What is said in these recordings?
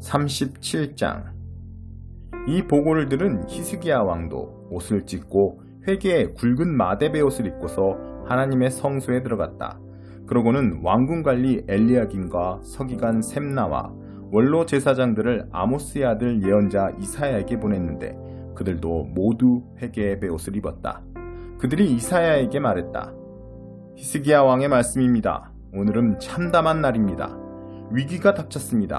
37장 이 보고를 들은 히스기야 왕도 옷을 찢고 회개에 굵은 마대베 옷을 입고서 하나님의 성소에 들어갔다. 그러고는 왕궁 관리 엘리야김과 서기관 셈나와 원로 제사장들을 아모스의 아들 예언자 이사야에게 보냈는데 그들도 모두 회개의 베옷을 입었다. 그들이 이사야에게 말했다. 히스기야 왕의 말씀입니다. 오늘은 참담한 날입니다. 위기가 닥쳤습니다.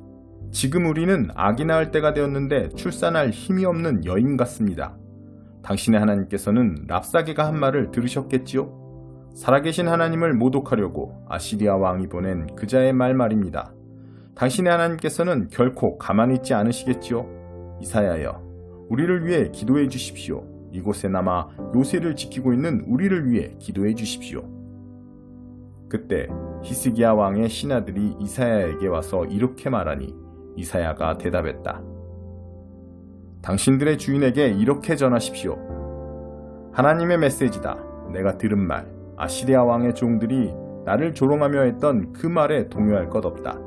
지금 우리는 아기 낳을 때가 되었는데 출산할 힘이 없는 여인 같습니다. 당신의 하나님께서는 랍사게가 한 말을 들으셨겠지요? 살아계신 하나님을 모독하려고 아시리아 왕이 보낸 그자의 말 말입니다. 당신의 하나님께서는 결코 가만히 있지 않으시겠지요? 이사야여, 우리를 위해 기도해 주십시오. 이곳에 남아 요새를 지키고 있는 우리를 위해 기도해 주십시오. 그때 히스기야 왕의 신하들이 이사야에게 와서 이렇게 말하니 이사야가 대답했다. 당신들의 주인에게 이렇게 전하십시오. 하나님의 메시지다. 내가 들은 말. 아시리아 왕의 종들이 나를 조롱하며 했던 그 말에 동요할 것 없다.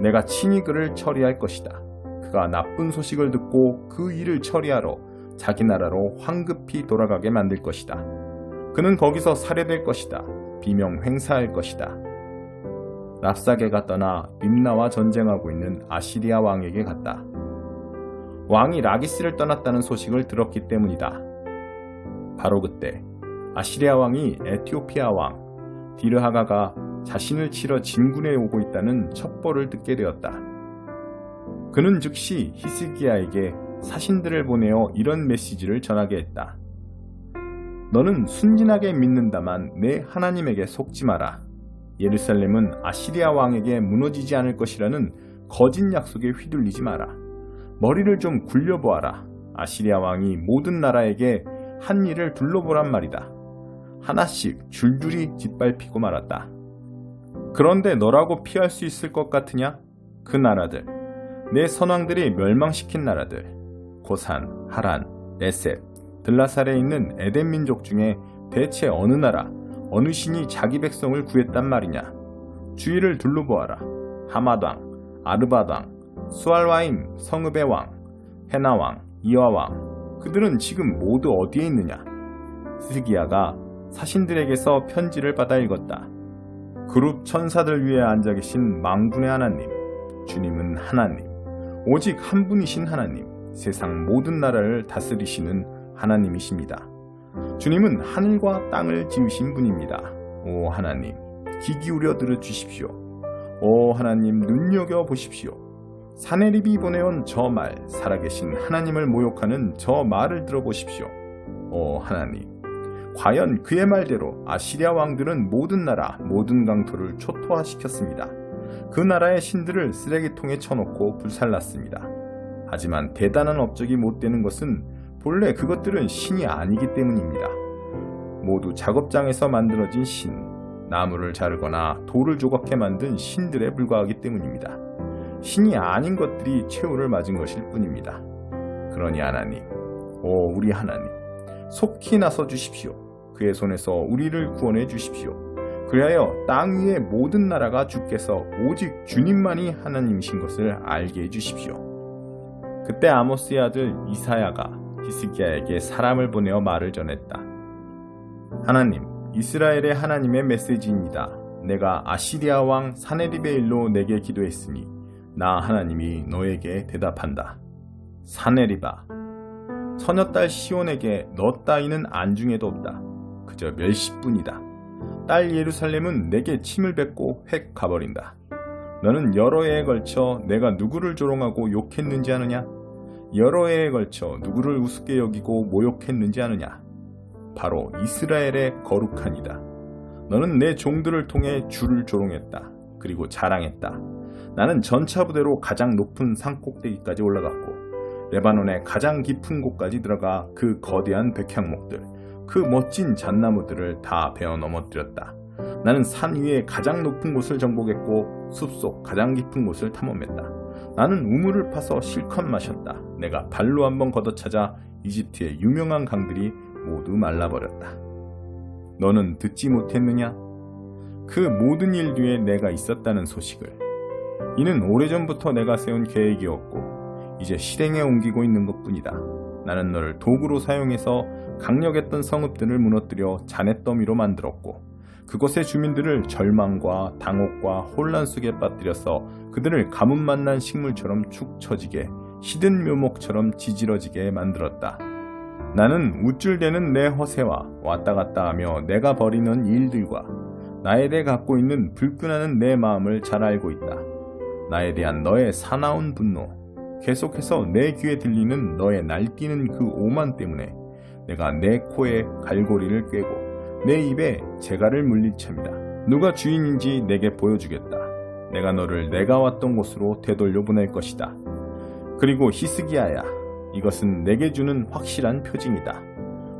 내가 친히 그를 처리할 것이다. 그가 나쁜 소식을 듣고 그 일을 처리하러 자기 나라로 황급히 돌아가게 만들 것이다. 그는 거기서 살해될 것이다. 비명 횡사할 것이다. 랍사게가 떠나 림나와 전쟁하고 있는 아시리아 왕에게 갔다. 왕이 라기스를 떠났다는 소식을 들었기 때문이다. 바로 그때 아시리아 왕이 에티오피아 왕 디르하가가 자신을 치러 진군에 오고 있다는 첩보를 듣게 되었다. 그는 즉시 히스기야에게 사신들을 보내어 이런 메시지를 전하게 했다. 너는 순진하게 믿는다만 내 하나님에게 속지 마라. 예루살렘은 아시리아 왕에게 무너지지 않을 것이라는 거짓 약속에 휘둘리지 마라. 머리를 좀 굴려보아라. 아시리아 왕이 모든 나라에게 한 일을 둘러보란 말이다. 하나씩 줄줄이 짓밟히고 말았다. 그런데 너라고 피할 수 있을 것 같으냐? 그 나라들, 내 선왕들이 멸망시킨 나라들, 고산, 하란, 레셋, 들라살에 있는 에덴 민족 중에 대체 어느 나라, 어느 신이 자기 백성을 구했단 말이냐? 주위를 둘러보아라. 하마당, 아르바당, 수알와임, 성읍의 왕, 헤나왕, 이와왕, 그들은 지금 모두 어디에 있느냐? 스기야가 사신들에게서 편지를 받아 읽었다. 그룹 천사들 위에 앉아 계신 망군의 하나님, 주님은 하나님, 오직 한 분이신 하나님, 세상 모든 나라를 다스리시는 하나님이십니다. 주님은 하늘과 땅을 지으신 분입니다. 오 하나님, 귀 기울여 들어 주십시오. 오 하나님, 눈여겨 보십시오. 사내립이 보내온 저 말, 살아계신 하나님을 모욕하는 저 말을 들어보십시오. 오 하나님, 과연 그의 말대로 아시리아 왕들은 모든 나라, 모든 강토를 초토화시켰습니다. 그 나라의 신들을 쓰레기통에 쳐놓고 불살랐습니다. 하지만 대단한 업적이 못 되는 것은 본래 그것들은 신이 아니기 때문입니다. 모두 작업장에서 만들어진 신, 나무를 자르거나 돌을 조각해 만든 신들에 불과하기 때문입니다. 신이 아닌 것들이 최후를 맞은 것일 뿐입니다. 그러니 하나님, 오 우리 하나님, 속히 나서 주십시오. 그의 손에서 우리를 구원해 주십시오. 그리하여 땅 위의 모든 나라가 주께서 오직 주님만이 하나님이신 것을 알게 해 주십시오. 그때 아모스의 아들 이사야가 히스기야에게 사람을 보내어 말을 전했다. 하나님, 이스라엘의 하나님의 메시지입니다. 내가 아시리아 왕 사네립의 일로 내게 기도했으니 나 하나님이 너에게 대답한다. 사네리바, 처녀딸 시온에게 너 따위는 안중에도 없다. 그저 멸시뿐이다. 딸 예루살렘은 내게 침을 뱉고 획 가버린다. 너는 여러 해에 걸쳐 내가 누구를 조롱하고 욕했는지 아느냐? 여러 해에 걸쳐 누구를 우습게 여기고 모욕했는지 아느냐? 바로 이스라엘의 거룩한이다. 너는 내 종들을 통해 주를 조롱했다. 그리고 자랑했다. 나는 전차 부대로 가장 높은 산꼭대기까지 올라갔고 레바논의 가장 깊은 곳까지 들어가 그 거대한 백향목들, 그 멋진 잣나무들을 다 베어 넘어뜨렸다. 나는 산 위의 가장 높은 곳을 정복했고 숲속 가장 깊은 곳을 탐험했다. 나는 우물을 파서 실컷 마셨다. 내가 발로 한번 걷어차자 이집트의 유명한 강들이 모두 말라버렸다. 너는 듣지 못했느냐? 그 모든 일 뒤에 내가 있었다는 소식을. 이는 오래전부터 내가 세운 계획이었고 이제 실행에 옮기고 있는 것 뿐이다. 나는 너를 도구로 사용해서 강력했던 성읍들을 무너뜨려 잔해더미로 만들었고 그곳의 주민들을 절망과 당혹과 혼란 속에 빠뜨려서 그들을 가뭄 만난 식물처럼 축 처지게 시든 묘목처럼 지질러지게 만들었다. 나는 우쭐대는 내 허세와 왔다 갔다 하며 내가 벌이는 일들과 나에 대해 갖고 있는 불끈하는 내 마음을 잘 알고 있다. 나에 대한 너의 사나운 분노, 계속해서 내 귀에 들리는 너의 날뛰는 그 오만 때문에 내가 내 코에 갈고리를 꿰고 내 입에 재갈을 참이다. 누가 주인인지 내게 보여주겠다. 내가 너를 내가 왔던 곳으로 되돌려 보낼 것이다. 그리고 히스기야야, 이것은 내게 주는 확실한 표징이다.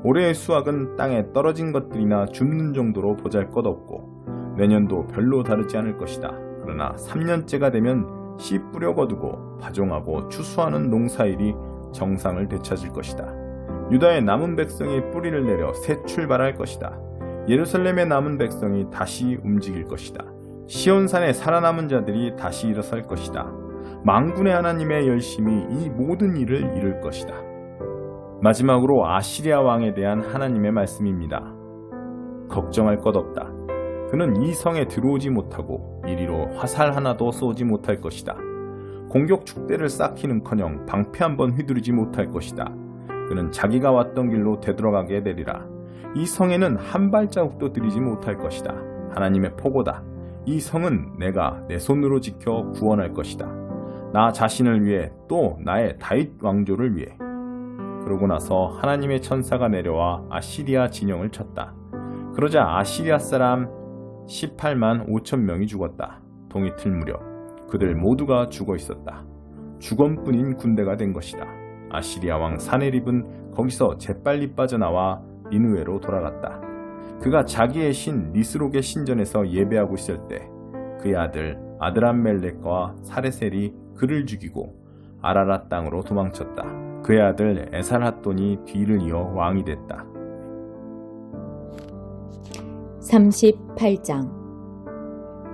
올해의 수확은 땅에 떨어진 것들이나 줍는 정도로 보잘 것 없고 내년도 별로 다르지 않을 것이다. 그러나 3년째가 되면 씨 뿌려 거두고 파종하고 추수하는 농사일이 정상을 되찾을 것이다. 유다의 남은 백성이 뿌리를 내려 새 출발할 것이다. 예루살렘의 남은 백성이 다시 움직일 것이다. 시온산에 살아남은 자들이 다시 일어설 것이다. 망군의 하나님의 열심이 이 모든 일을 이룰 것이다. 마지막으로 아시리아 왕에 대한 하나님의 말씀입니다. 걱정할 것 없다. 그는 이 성에 들어오지 못하고 이리로 화살 하나도 쏘지 못할 것이다. 공격 축대를 쌓기는커녕 방패 한 번 휘두르지 못할 것이다. 그는 자기가 왔던 길로 되돌아가게 되리라. 이 성에는 한 발자국도 들이지 못할 것이다. 하나님의 포고다. 이 성은 내가 내 손으로 지켜 구원할 것이다. 나 자신을 위해 또 나의 다윗 왕조를 위해. 그러고 나서 하나님의 천사가 내려와 아시리아 진영을 쳤다. 그러자 아시리아 사람 18만 5천 명이 죽었다. 동이틀 무렵 그들 모두가 죽어 있었다. 죽음뿐인 군대가 된 것이다. 아시리아 왕 사네립은 거기서 재빨리 빠져나와 니누에로 돌아갔다. 그가 자기의 신 니스록의 신전에서 예배하고 있을 때 그의 아들 아드람멜렉과 사레셀이 그를 죽이고 아라라 땅으로 도망쳤다. 그의 아들 에살핫돈이 뒤를 이어 왕이 됐다. 38장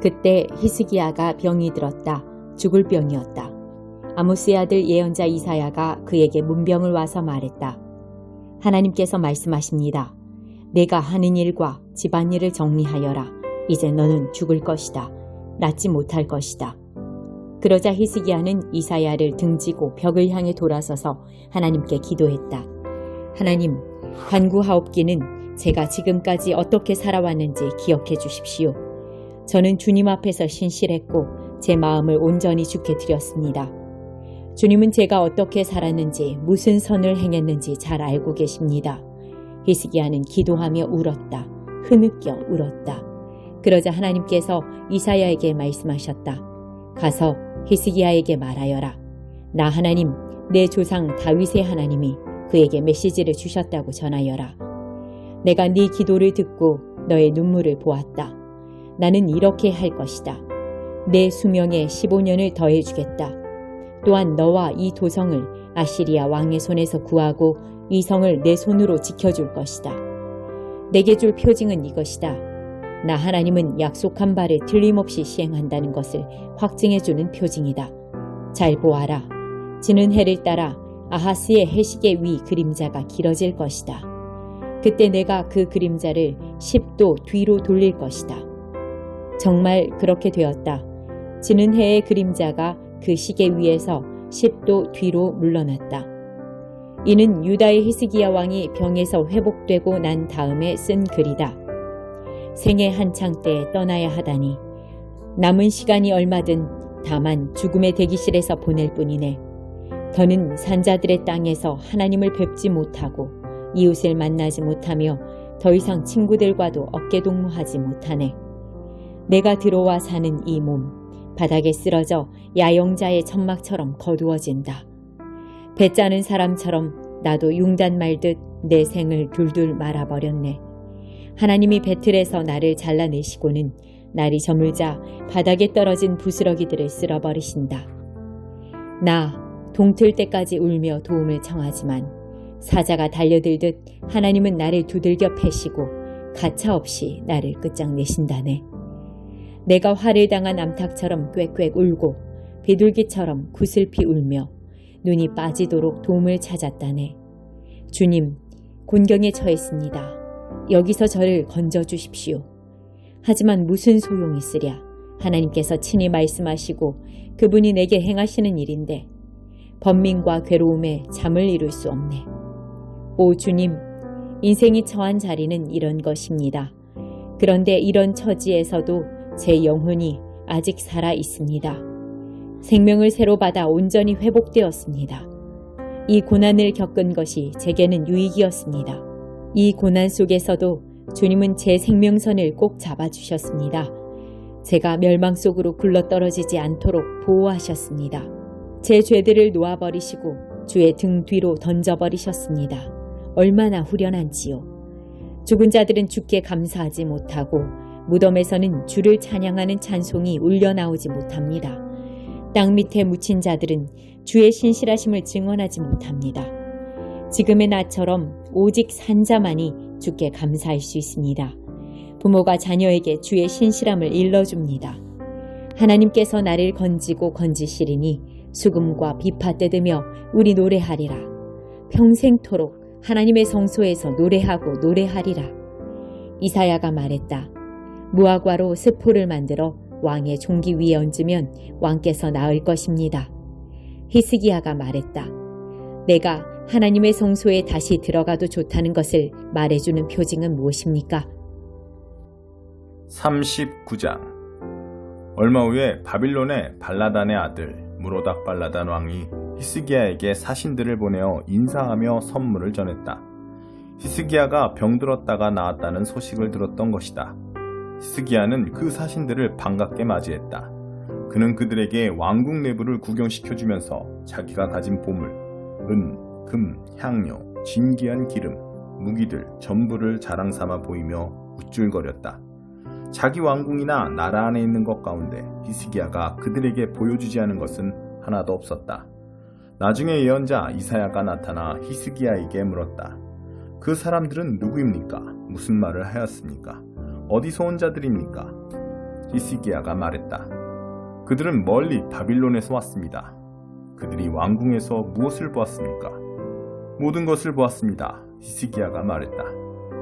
그때 히스기야가 병이 들었다. 죽을 병이었다. 아모스의 아들 예언자 이사야가 그에게 문병을 와서 말했다. 하나님께서 말씀하십니다. 내가 하는 일과 집안일을 정리하여라. 이제 너는 죽을 것이다. 낫지 못할 것이다. 그러자 히스기야는 이사야를 등지고 벽을 향해 돌아서서 하나님께 기도했다. 하나님, 간구하옵기는 제가 지금까지 어떻게 살아왔는지 기억해 주십시오. 저는 주님 앞에서 신실했고 제 마음을 온전히 주께 드렸습니다. 주님은 제가 어떻게 살았는지 무슨 선을 행했는지 잘 알고 계십니다. 히스기야는 기도하며 울었다. 흐느껴 울었다. 그러자 하나님께서 이사야에게 말씀하셨다. 가서 히스기야에게 말하여라. 나 하나님, 내 조상 다윗의 하나님이 그에게 메시지를 주셨다고 전하여라. 내가 네 기도를 듣고 너의 눈물을 보았다. 나는 이렇게 할 것이다. 내 수명에 15년을 더해주겠다. 또한 너와 이 도성을 아시리아 왕의 손에서 구하고 이 성을 내 손으로 지켜줄 것이다. 내게 줄 표징은 이것이다. 나 하나님은 약속한 바를 틀림없이 시행한다는 것을 확증해주는 표징이다. 잘 보아라. 지는 해를 따라 아하스의 해식의 위 그림자가 길어질 것이다. 그때 내가 그 그림자를 10도 뒤로 돌릴 것이다. 정말 그렇게 되었다. 지는 해의 그림자가 그 시계 위에서 10도 뒤로 물러났다. 이는 유다의 히스기야 왕이 병에서 회복되고 난 다음에 쓴 글이다. 생애 한창 때 떠나야 하다니 남은 시간이 얼마든 다만 죽음의 대기실에서 보낼 뿐이네. 더는 산자들의 땅에서 하나님을 뵙지 못하고 이웃을 만나지 못하며 더 이상 친구들과도 어깨동무하지 못하네. 내가 들어와 사는 이 몸, 바닥에 쓰러져 야영자의 천막처럼 거두어진다. 배 짜는 사람처럼 나도 융단 말듯 내 생을 둘둘 말아버렸네. 하나님이 배틀에서 나를 잘라내시고는 날이 저물자 바닥에 떨어진 부스러기들을 쓸어버리신다. 나 동틀 때까지 울며 도움을 청하지만 사자가 달려들듯 하나님은 나를 두들겨 패시고 가차없이 나를 끝장내신다네. 내가 화를 당한 암탉처럼 꽥꽥 울고 비둘기처럼 구슬피 울며 눈이 빠지도록 도움을 찾았다네. 주님, 곤경에 처했습니다. 여기서 저를 건져 주십시오. 하지만 무슨 소용이 있으랴. 하나님께서 친히 말씀하시고 그분이 내게 행하시는 일인데 번민과 괴로움에 잠을 이룰 수 없네. 오 주님, 인생이 처한 자리는 이런 것입니다. 그런데 이런 처지에서도 제 영혼이 아직 살아 있습니다. 생명을 새로 받아 온전히 회복되었습니다. 이 고난을 겪은 것이 제게는 유익이었습니다. 이 고난 속에서도 주님은 제 생명선을 꼭 잡아주셨습니다. 제가 멸망 속으로 굴러떨어지지 않도록 보호하셨습니다. 제 죄들을 놓아버리시고 주의 등 뒤로 던져버리셨습니다. 얼마나 후련한지요. 죽은 자들은 주께 감사하지 못하고 무덤에서는 주를 찬양하는 찬송이 울려나오지 못합니다. 땅 밑에 묻힌 자들은 주의 신실하심을 증언하지 못합니다. 지금의 나처럼 오직 산자만이 주께 감사할 수 있습니다. 부모가 자녀에게 주의 신실함을 일러줍니다. 하나님께서 나를 건지고 건지시리니 수금과 비파 뜯으며 우리 노래하리라. 평생토록 하나님의 성소에서 노래하고 노래하리라. 이사야가 말했다. 무화과로 스포를 만들어 왕의 종기 위에 얹으면 왕께서 나을 것입니다. 히스기야가 말했다. 내가 하나님의 성소에 다시 들어가도 좋다는 것을 말해주는 표징은 무엇입니까? 39장 얼마 후에 바빌론의 발라단의 아들 무로닥 발라단 왕이 히스기야에게 사신들을 보내어 인사하며 선물을 전했다. 히스기야가 병들었다가 나았다는 소식을 들었던 것이다. 히스기야는 그 사신들을 반갑게 맞이했다. 그는 그들에게 왕궁 내부를 구경시켜주면서 자기가 가진 보물, 은, 금, 향료, 진귀한 기름, 무기들 전부를 자랑 삼아 보이며 우쭐거렸다. 자기 왕궁이나 나라 안에 있는 것 가운데 히스기야가 그들에게 보여주지 않은 것은 하나도 없었다. 나중에 예언자 이사야가 나타나 히스기야에게 물었다. 그 사람들은 누구입니까? 무슨 말을 하였습니까? 어디서 온 자들입니까? 히스기야가 말했다. 그들은 멀리 바빌론에서 왔습니다. 그들이 왕궁에서 무엇을 보았습니까? 모든 것을 보았습니다. 히스기야가 말했다.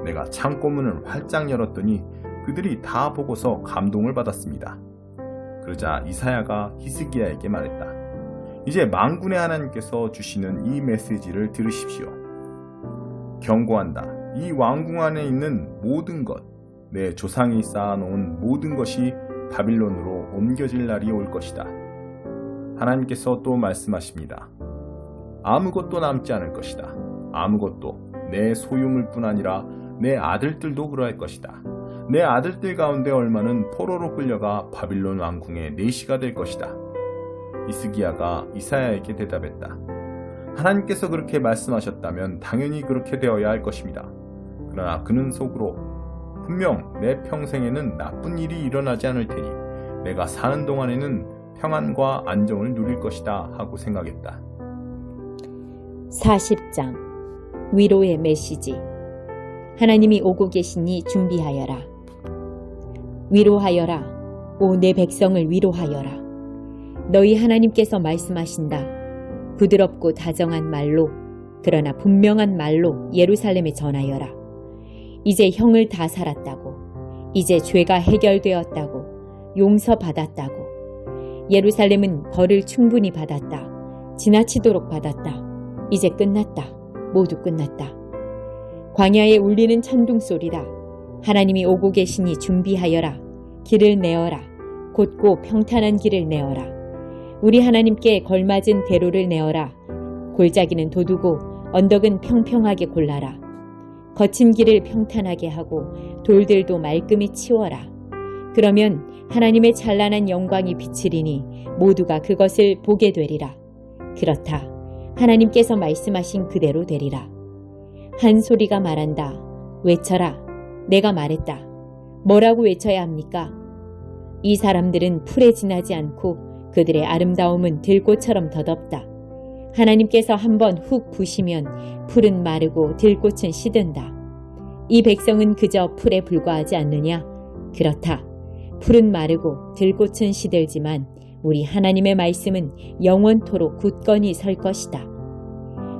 내가 창고문을 활짝 열었더니 그들이 다 보고서 감동을 받았습니다. 그러자 이사야가 히스기야에게 말했다. 이제 망군의 하나님께서 주시는 이 메시지를 들으십시오. 경고한다. 이 왕궁 안에 있는 모든 것, 내 조상이 쌓아놓은 모든 것이 바빌론으로 옮겨질 날이 올 것이다. 하나님께서 또 말씀하십니다. 아무것도 남지 않을 것이다. 아무것도 내 소유물 뿐 아니라 내 아들들도 그러할 것이다. 내 아들들 가운데 얼마는 포로로 끌려가 바빌론 왕궁의 내시가 될 것이다. 이스기야가 이사야에게 대답했다. 하나님께서 그렇게 말씀하셨다면 당연히 그렇게 되어야 할 것입니다. 그러나 그는 속으로 분명 내 평생에는 나쁜 일이 일어나지 않을 테니 내가 사는 동안에는 평안과 안정을 누릴 것이다 하고 생각했다. 40장 위로의 메시지 하나님이 오고 계시니 준비하여라. 위로하여라. 오 내 백성을 위로하여라. 너희 하나님께서 말씀하신다. 부드럽고 다정한 말로 그러나 분명한 말로 예루살렘에 전하여라. 이제 형을 다 살았다고. 이제 죄가 해결되었다고. 용서받았다고. 예루살렘은 벌을 충분히 받았다. 지나치도록 받았다. 이제 끝났다. 모두 끝났다. 광야에 울리는 천둥 소리다. 하나님이 오고 계시니 준비하여라. 길을 내어라. 곧고 평탄한 길을 내어라. 우리 하나님께 걸맞은 대로를 내어라. 골짜기는 도두고 언덕은 평평하게 골라라. 거친 길을 평탄하게 하고 돌들도 말끔히 치워라. 그러면 하나님의 찬란한 영광이 비치리니 모두가 그것을 보게 되리라. 그렇다. 하나님께서 말씀하신 그대로 되리라. 한 소리가 말한다. 외쳐라. 내가 말했다. 뭐라고 외쳐야 합니까? 이 사람들은 풀에 지나지 않고 그들의 아름다움은 들꽃처럼 덧없다. 하나님께서 한번 훅 부시면 풀은 마르고 들꽃은 시든다. 이 백성은 그저 풀에 불과하지 않느냐? 그렇다. 풀은 마르고 들꽃은 시들지만 우리 하나님의 말씀은 영원토록 굳건히 설 것이다.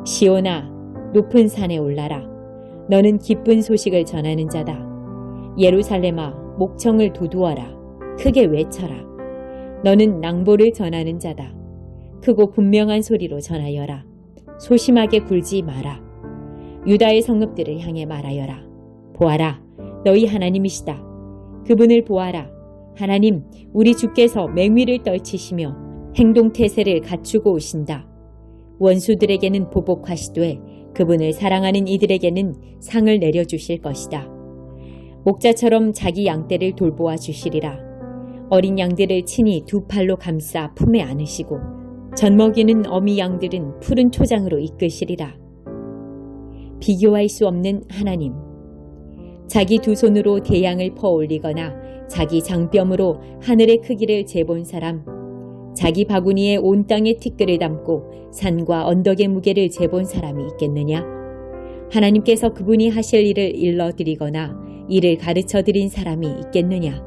시온아, 높은 산에 올라라. 너는 기쁜 소식을 전하는 자다. 예루살렘아, 목청을 도두어라. 크게 외쳐라. 너는 낭보를 전하는 자다. 크고 분명한 소리로 전하여라. 소심하게 굴지 마라. 유다의 성읍들을 향해 말하여라. 보아라, 너희 하나님이시다. 그분을 보아라. 하나님, 우리 주께서 맹위를 떨치시며 행동태세를 갖추고 오신다. 원수들에게는 보복하시되 그분을 사랑하는 이들에게는 상을 내려주실 것이다. 목자처럼 자기 양떼를 돌보아 주시리라. 어린 양들을 친히 두 팔로 감싸 품에 안으시고 젖 먹이는 어미 양들은 푸른 초장으로 이끄시리라. 비교할 수 없는 하나님. 자기 두 손으로 대양을 퍼 올리거나 자기 장뼘으로 하늘의 크기를 재본 사람. 자기 바구니에 온 땅의 티끌을 담고 산과 언덕의 무게를 재본 사람이 있겠느냐? 하나님께서 그분이 하실 일을 일러드리거나 이를 가르쳐 드린 사람이 있겠느냐?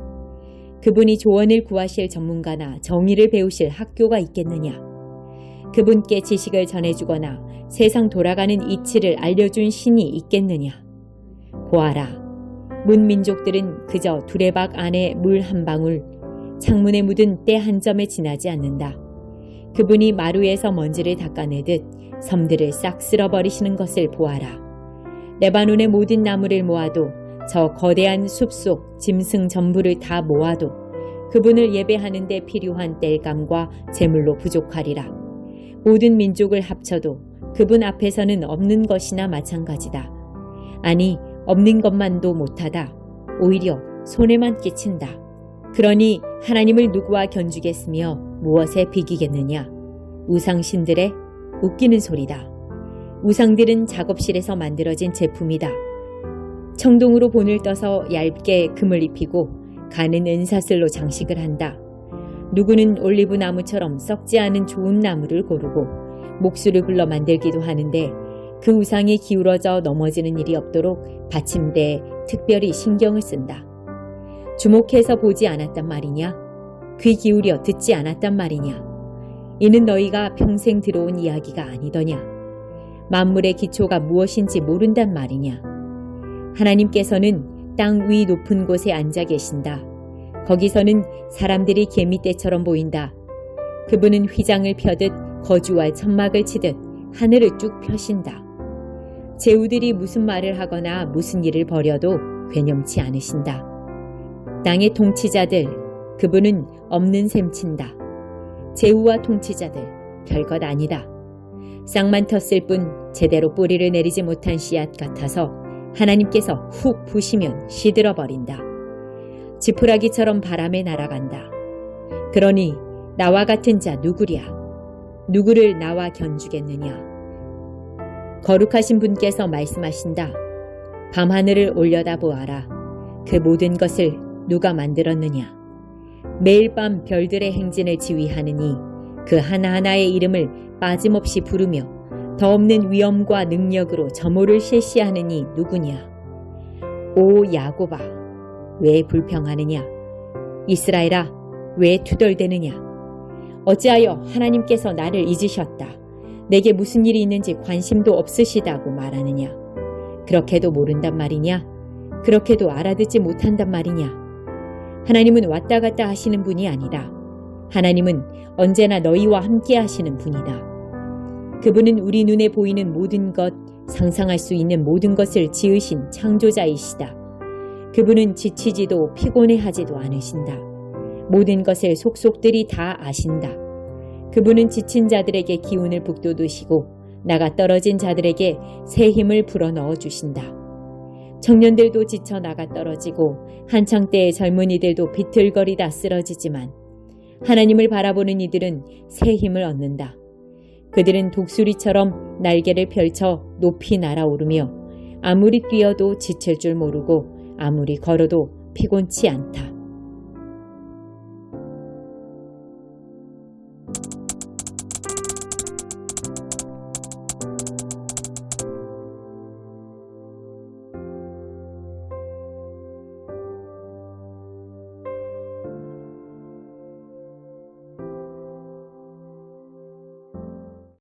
그분이 조언을 구하실 전문가나 정의를 배우실 학교가 있겠느냐? 그분께 지식을 전해주거나 세상 돌아가는 이치를 알려준 신이 있겠느냐? 보아라. 문민족들은 그저 두레박 안에 물 한 방울, 창문에 묻은 때 한 점에 지나지 않는다. 그분이 마루에서 먼지를 닦아내듯 섬들을 싹 쓸어버리시는 것을 보아라. 레바논의 모든 나무를 모아도 저 거대한 숲속 짐승 전부를 다 모아도 그분을 예배하는 데 필요한 땔감과 제물로 부족하리라. 모든 민족을 합쳐도 그분 앞에서는 없는 것이나 마찬가지다. 아니, 없는 것만도 못하다. 오히려 손해만 끼친다. 그러니 하나님을 누구와 견주겠으며 무엇에 비기겠느냐? 우상신들의 웃기는 소리다. 우상들은 작업실에서 만들어진 제품이다. 청동으로 본을 떠서 얇게 금을 입히고 가는 은사슬로 장식을 한다. 누구는 올리브 나무처럼 썩지 않은 좋은 나무를 고르고 목수를 불러 만들기도 하는데 그 우상이 기울어져 넘어지는 일이 없도록 받침대에 특별히 신경을 쓴다. 주목해서 보지 않았단 말이냐? 귀 기울여 듣지 않았단 말이냐? 이는 너희가 평생 들어온 이야기가 아니더냐? 만물의 기초가 무엇인지 모른단 말이냐? 하나님께서는 땅 위 높은 곳에 앉아 계신다. 거기서는 사람들이 개미떼처럼 보인다. 그분은 휘장을 펴듯 거주와 천막을 치듯 하늘을 쭉 펴신다. 제후들이 무슨 말을 하거나 무슨 일을 벌여도 괴념치 않으신다. 땅의 통치자들, 그분은 없는 셈 친다. 제후와 통치자들, 별것 아니다. 쌍만 텄을 뿐 제대로 뿌리를 내리지 못한 씨앗 같아서 하나님께서 훅 부시면 시들어 버린다. 지푸라기처럼 바람에 날아간다. 그러니 나와 같은 자 누구랴? 누구를 나와 견주겠느냐? 거룩하신 분께서 말씀하신다. 밤하늘을 올려다 보아라. 그 모든 것을 누가 만들었느냐? 매일 밤 별들의 행진을 지휘하느니 그 하나하나의 이름을 빠짐없이 부르며 더 없는 위엄과 능력으로 점호를 실시하느니 누구냐? 오 야고바, 왜 불평하느냐? 이스라엘아, 왜 투덜대느냐? 어찌하여 하나님께서 나를 잊으셨다. 내게 무슨 일이 있는지 관심도 없으시다고 말하느냐? 그렇게도 모른단 말이냐? 그렇게도 알아듣지 못한단 말이냐? 하나님은 왔다 갔다 하시는 분이 아니다. 하나님은 언제나 너희와 함께 하시는 분이다. 그분은 우리 눈에 보이는 모든 것, 상상할 수 있는 모든 것을 지으신 창조자이시다. 그분은 지치지도 피곤해하지도 않으신다. 모든 것을 속속들이 다 아신다. 그분은 지친 자들에게 기운을 북돋우시고 나가 떨어진 자들에게 새 힘을 불어넣어 주신다. 청년들도 지쳐 나가 떨어지고 한창 때의 젊은이들도 비틀거리다 쓰러지지만 하나님을 바라보는 이들은 새 힘을 얻는다. 그들은 독수리처럼 날개를 펼쳐 높이 날아오르며 아무리 뛰어도 지칠 줄 모르고 아무리 걸어도 피곤치 않다.